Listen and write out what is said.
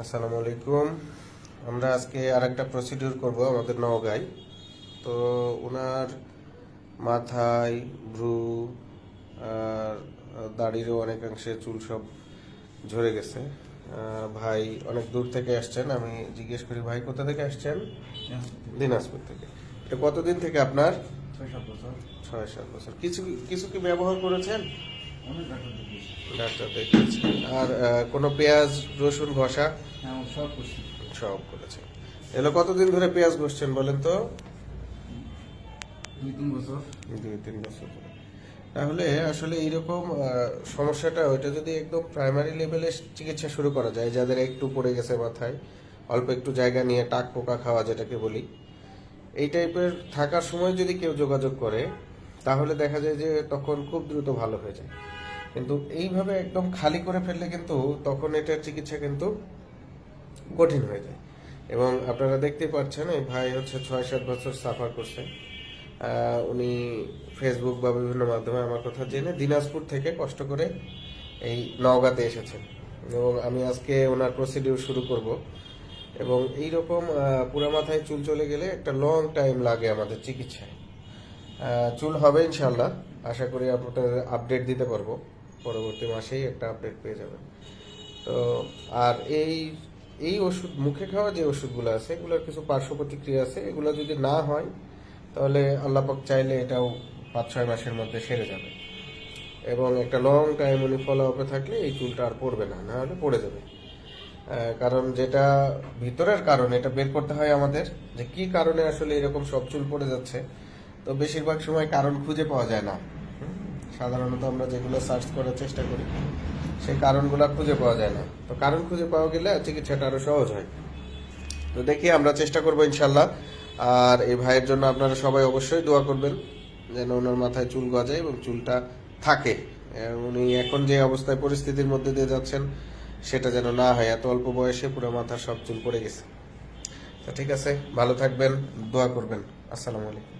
আসসালামু আলাইকুম। আমরা আজকে আর একটা প্রসিডিউর করব আমাদের নওগাঁয়। তো ওনার মাথায় ভ্রু আর দাড়িরও অনেকাংশে চুল সব ঝরে গেছে। ভাই অনেক দূর থেকে আসছেন। আমি জিজ্ঞেস করি ভাই কোথা থেকে আসছেন? দিনাজপুর। থেকে। এটা কতদিন থেকে আপনার? ছয় সাত বছর। ছয় সাত বছর। কিছু কিছু কি ব্যবহার করেছেন? ডাক্তার দেখিয়েছি। আর কোনো পেঁয়াজ রসুন ঘষা? হ্যাঁ সব করছি। সব করেছে। এগুলো কতদিন ধরে পেঁয়াজ ঘষছেন বলেন তো? দুই তিন বছর। দুই তিন বছর তাহলে আসলে এইরকম সমস্যাটা ওইটা যদি একদম প্রাইমারি লেভেলে চিকিৎসা শুরু করা যায় যাদের একটু পড়ে গেছে মাথায় অল্প একটু জায়গা নিয়ে টাক পোকা খাওয়া যেটাকে বলি এই টাইপের থাকার সময় যদি কেউ যোগাযোগ করে তাহলে দেখা যায় যে তখন খুব দ্রুত ভালো হয়ে যায়। কিন্তু এইভাবে একদম খালি করে ফেললে কিন্তু তখন এটার চিকিৎসা কিন্তু কঠিন হয়ে যায়। এবং আপনারা দেখতেই পাচ্ছেন, এই ভাই হচ্ছে ছয় সাত বছর সাফার করছে। উনি ফেসবুক বা বিভিন্ন মাধ্যমে আমার কথা জেনে দিনাজপুর থেকে কষ্ট করে এই নওগাঁতে এসেছেন। এবং আমি আজকে ওনার প্রসিডিউর শুরু করব। এবং এই রকম পুরো মাথায় চুল চলে গেলে একটা লং টাইম লাগে আমাদের চিকিৎসায়। চুল হবে ইনশাল্লাহ আশা করি আপনাদের আপডেট দিতে পারব। পরবর্তী মাসেই একটা আপডেট পেয়ে যাবেন। তো, আর এই এই ওষুধ, মুখে খাওয়া যে ওষুধগুলো আছে, এগুলোর কিছু পার্শ্ব প্রতিক্রিয়া আছে। এগুলো যদি না হয়, তাহলে আল্লাপাক চাইলে এটাও পাঁচ, ছয় মাসের মধ্যে সেরে যাবে। এবং একটা লং টাইম উনি ফলো আপে থাকলে এই চুলটা আর পড়বে না না হলে পড়ে যাবে। কারণ যেটা ভিতরের কারণ, এটা বের করতে হয় আমাদের যে কি কারণে আসলে এরকম সব চুল পড়ে যাচ্ছে। তো বেশিরভাগ সময় কারণ খুঁজে পাওয়া যায় না। সাধারণত আমরা যেগুলো সার্চ করার চেষ্টা করি, সেই কারণগুলো খুঁজে পাওয়া যায় না। তো কারণ খুঁজে পাওয়া গেলে চিকিৎসাটা আরও সহজ হয়। তো দেখি আমরা চেষ্টা করব ইনশাল্লাহ আর এই ভাইয়ের জন্য আপনারা সবাই অবশ্যই দোয়া করবেন, যেন ওনার মাথায় চুল গজায় এবং চুলটা থাকে। উনি এখন যে অবস্থায় পরিস্থিতির মধ্যে দিয়ে যাচ্ছেন, সেটা যেন না হয়। এত অল্প বয়সে পুরো মাথার সব চুল পড়ে গেছে। তো ঠিক আছে, ভালো থাকবেন, দোয়া করবেন। আসসালামু আলাইকুম।